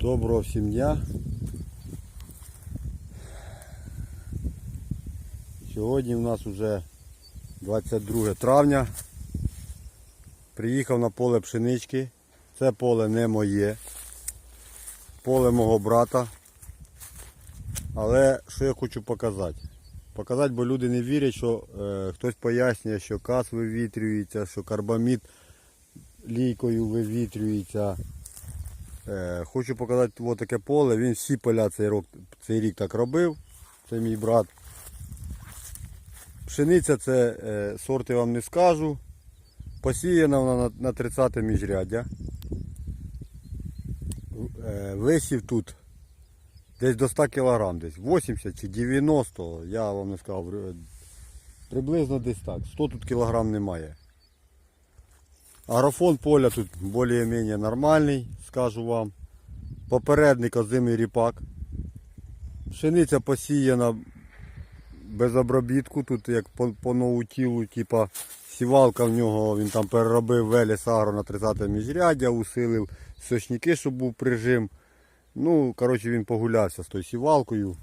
Доброго всім дня. Сьогодні у нас вже 22 травня. Приїхав на поле пшенички. Це поле не моє. Поле мого брата. Але що я хочу показати? Показати, бо люди не вірять, що е, хтось пояснює, що каз вивітрюється, що карбамід лійкою вивітрюється. Е, хочу показати от таке поле. Він всі поля цей рік, цей рік так робив. Це мій брат. Пшениця це е, сорт я вам не скажу. Посіяна вона на, на 30 міжряддя. Е, висів тут десь до 100 кг, десь 80 чи 90, я вам не сказав. е, Приблизно десь так. 100 тут кілограм немає. Агрофон поля тут більш-менш нормальний, скажу вам. Попередник озимий ріпак. Пшениця посіяна без обробітку. Тут як по, по наутілу, типа сівалка в нього, він там переробив Веліс Агро на 30 міжряддя, усилив сочники, щоб був прижим. Ну, коротше, він погулявся з тою сівалкою.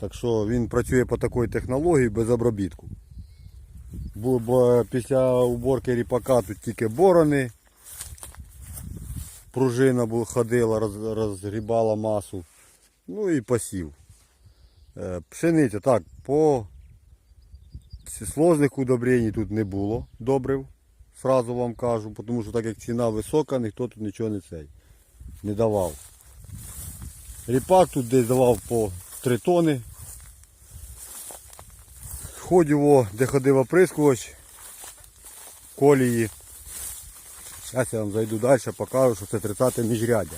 Так що він працює по такій технології без обробітку. Після уборки ріпака тут тільки борони. Пружина ходила, роз, розгрібала масу. Ну і посів. Е, Пшениця, так, по сложних удобрень тут не було добрив. Сразу вам кажу, тому що так як ціна висока, ніхто тут нічого не цей не давав. Ріпак тут десь давав по 3 тони. Ходіво, де ходив оприскувач колії. Зараз я вам зайду далі, покажу, що це 30 міжряддя.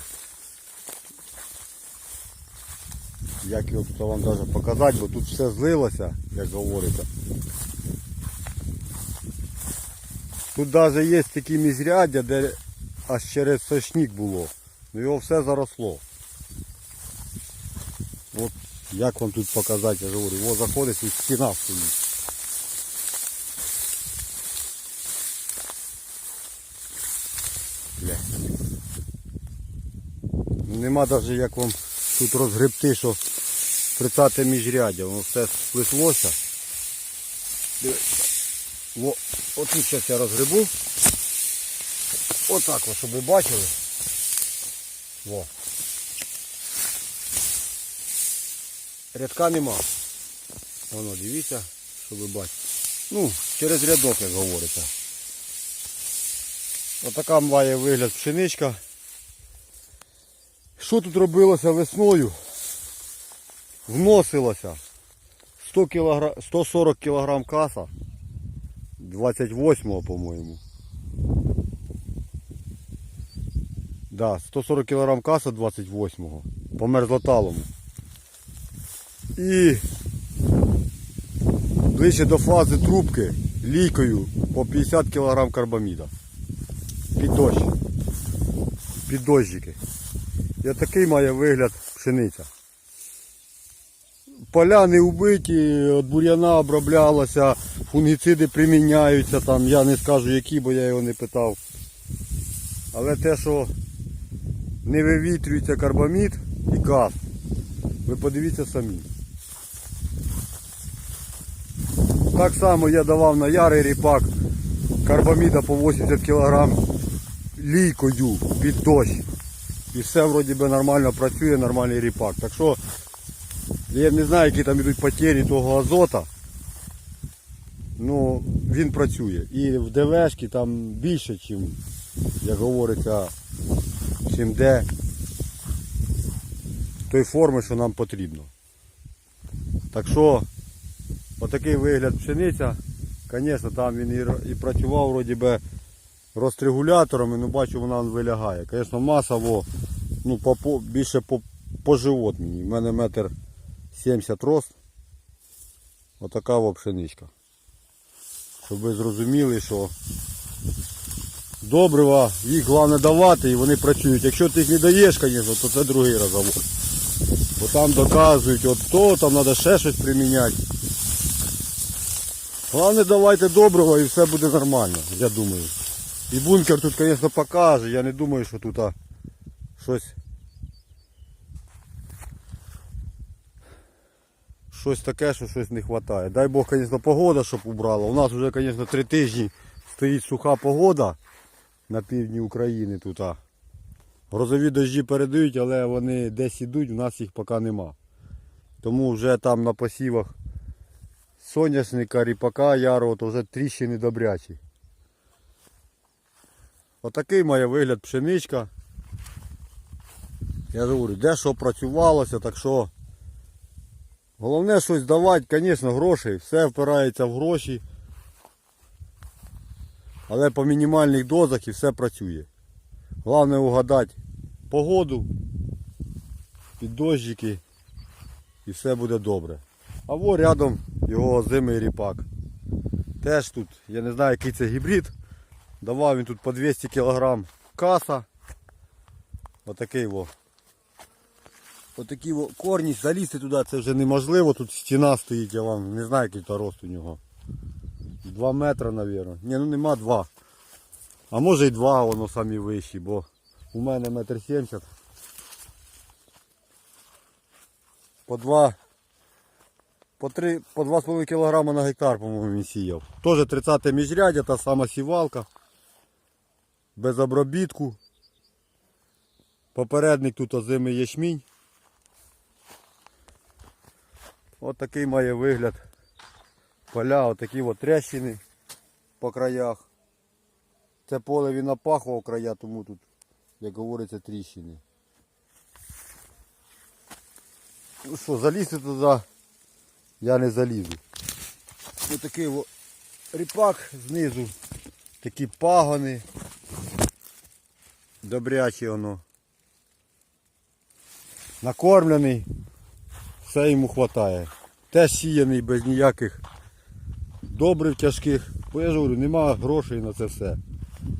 Як його тут вам навіть показати, бо тут все злилося, як говориться. Тут навіть є такі міжряддя, де аж через сошник було. Ну його все заросло. Як вам тут показати, я ж говорю, о, заходиш і стіна стоїть. Нема навіть як вам тут розгребти, що 30 міжряддя, воно все сплеслося. Во, отут зараз я розгребу. Отак, щоб ви бачили. Во. Рядка нема. Воно, дивіться, щоб ви бачите. Ну, через рядок, як говориться. Отака має вигляд пшеничка. Що тут робилося весною? Вносилося 100 кілогра... 140 кг каса 28-го, по-моєму. Да, 140 кг каса 28-го. По мерзлоталому. І ближче до фази трубки лійкою по 50 кг карбаміда. Під дощ. Під дощики. І отакий має вигляд пшениця. Поля не вбиті, від бур'яна оброблялося, фунгіциди приміняються, там, я не скажу які, бо я його не питав. Але те, що не вивітрюється карбамід і газ, ви подивіться самі. Так само я давав на ярий ріпак карбаміда по 80 кг лійкою під дощ. І все вроді би нормально працює, нормальний ріпак. Так що я не знаю, які там йдуть потері того азота. Ну, він працює. І в ДВшки там більше, ніж, як говориться, чим де той форми, що нам потрібно. Так що, отакий вигляд пшениця. Звісно, там він і, працював вроді би розрегуляторами, ну бачу, вона вилягає. Звісно, маса ну, по, більше по, по живот мені. У мене метр 70 рост. Отака во пшеничка. Щоб ви зрозуміли, що добрива, їх головне давати і вони працюють. Якщо ти їх не даєш, звісно, то це другий розговор. Бо там доказують, от то, там треба ще щось приміняти. Головне давайте доброго і все буде нормально, я думаю. І бункер тут, звісно, покаже, я не думаю, що тут а, щось щось таке, що щось не вистачає. Дай Бог, звісно, погода, щоб убрала. У нас вже, звісно, три тижні стоїть суха погода на півдні України тут. а. Грозові дощі передають, але вони десь ідуть, у нас їх поки нема. Тому вже там на посівах соняшника, ріпака, ярого, то вже тріщини добрячі. Отакий має вигляд пшеничка. Я говорю, де що працювалося, так що головне щось давати, звісно, грошей, все впирається в гроші. Але по мінімальних дозах і все працює. Головне угадати погоду, під дощики і все буде добре. А во рядом його озимий ріпак. Теж тут, я не знаю який це гібрид. Давав він тут по 200 кг каса. Отакий во. Отакі во корні, залізти туди це вже неможливо, тут стіна стоїть, я вам не знаю який то рост у нього. 2 метри, мабуть. Ні, ну нема 2. А може і 2 воно самі вищі, бо у мене метр 70. По 2 по 3, по 2,5 кг на гектар, по-моєму, він сіяв. Теж 30 міжрядя, та сама сівалка. Без обробітку. Попередник тут озимий ячмінь. От такий має вигляд. Поля, отакі от трящини по краях. Це поле він напахував края, тому тут, як говориться, тріщини. Ну що, залізти туди я не залізу. Ось такий о, ріпак знизу, такі пагони. Добряче воно. Накормлений, все йому вистачає. Теж сіяний без ніяких добрив тяжких. Бо я ж говорю, нема грошей на це все.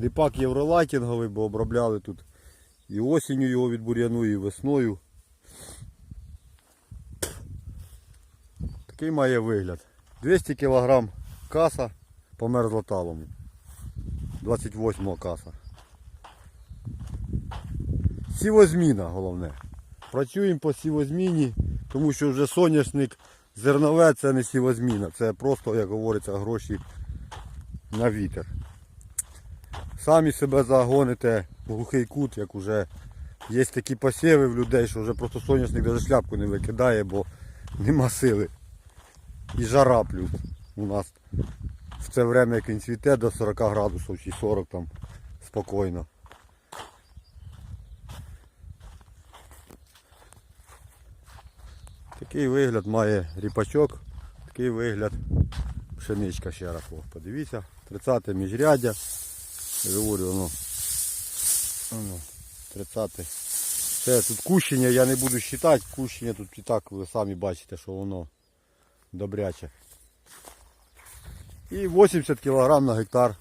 Ріпак євролайтінговий, бо обробляли тут і осінню його від бур'яну, і весною. Такий має вигляд. 200 кг каса по мерзлоталому. 28 каса. Сівозміна головне. Працюємо по сівозміні, тому що вже соняшник зернове це не сівозміна. Це просто, як говориться, гроші на вітер. Самі себе загоните в глухий кут, як вже є такі посіви в людей, що вже просто соняшник навіть шляпку не викидає, бо нема сили. І жара плюс у нас в це время, як він цвіте, до 40 градусів чи 40 там спокійно. Такий вигляд має ріпачок, такий вигляд пшеничка ще раз. О, подивіться. 30 міжряддя. Я говорю, воно. воно 30. Це тут кущення, я не буду вважати, кущення тут і так ви самі бачите, що воно добряче. І 80 кг на гектар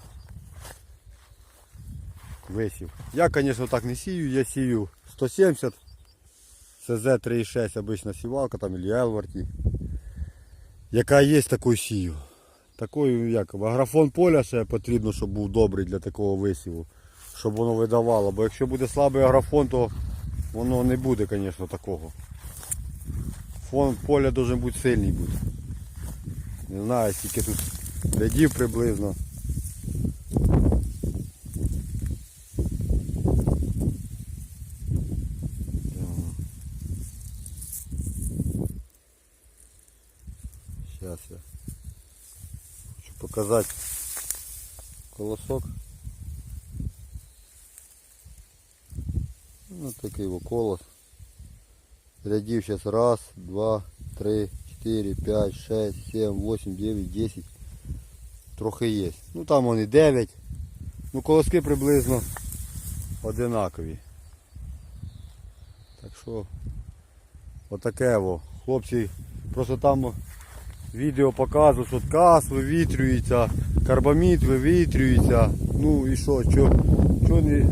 висів. Я, звісно, так не сію, я сію 170. Це Z36 обична сівалка, там или Елварті. Яка є, такою сію. Такою як аграфон поля ще потрібно, щоб був добрий для такого висіву. Щоб воно видавало. Бо якщо буде слабий аграфон, то воно не буде, звісно, такого. Фон поля має бути сильний бути. Не знаю, скільки тут рядів приблизно. Сейчас я хочу показати колосок. Ну такий во колос. Рядів сейчас раз, два, три, 4, 5, 6, 7, 8, 9, 10. Трохи є. Ну там вони 9. Ну колоски приблизно одинакові. Так що отаке во. Хлопці просто там відео показують, що кас вивітрюється, карбамід вивітрюється. Ну і що, що, що не,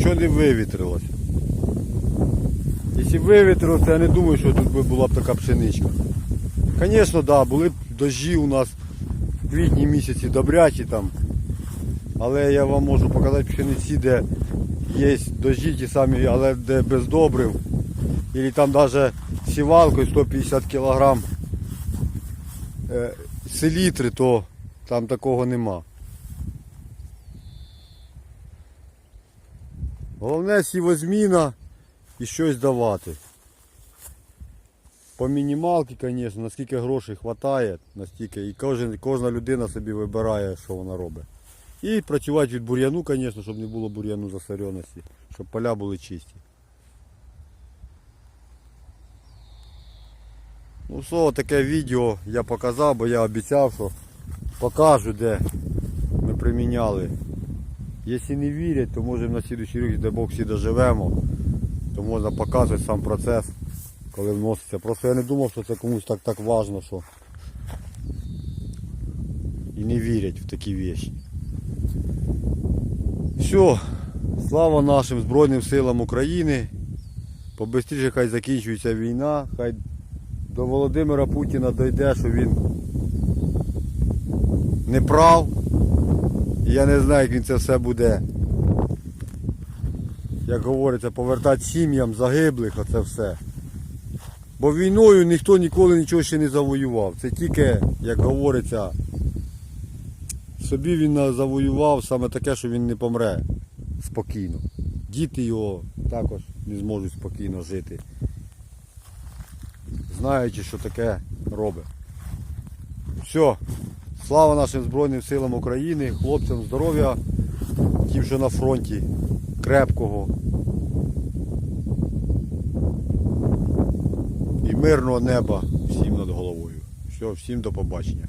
що не вивітрилося. Якщо вивітрилося, я не думаю, що тут була б така пшеничка. Звісно, да, були б у нас в квітні місяці добрячі там. Але я вам можу показати пшениці, де є дощі ті самі, але де без добрив. І там навіть сівалкою 150 кг е, селітри, то там такого нема. Головне сівозміна і щось давати. По мінімалки, звісно, наскільки грошей вистачає, настільки. І кожен, кожна людина собі вибирає, що вона робить. І працювати від бур'яну, звісно, щоб не було бур'яну засореності, щоб поля були чисті. Ну все, таке відео я показав, бо я обіцяв, що покажу, де ми приміняли. Якщо не вірять, то може на слідуючий рік, де Бог всі доживемо, то можна показувати сам процес, коли вноситься. Просто я не думав, що це комусь так так важно, що і не вірять в такі речі. Все, слава нашим Збройним силам України. Побистріше хай закінчується війна, хай до Володимира Путіна дойде, що він не прав. І я не знаю, як він це все буде. Як говориться, повертати сім'ям загиблих, оце все. Бо війною ніхто ніколи нічого ще не завоював. Це тільки, як говориться, собі він завоював саме таке, що він не помре спокійно. Діти його також не зможуть спокійно жити знаючи, що таке робить. Все. Слава нашим Збройним силам України, хлопцям здоров'я, тим, що на фронті, крепкого мирного неба всім над головою. Все, всім до побачення.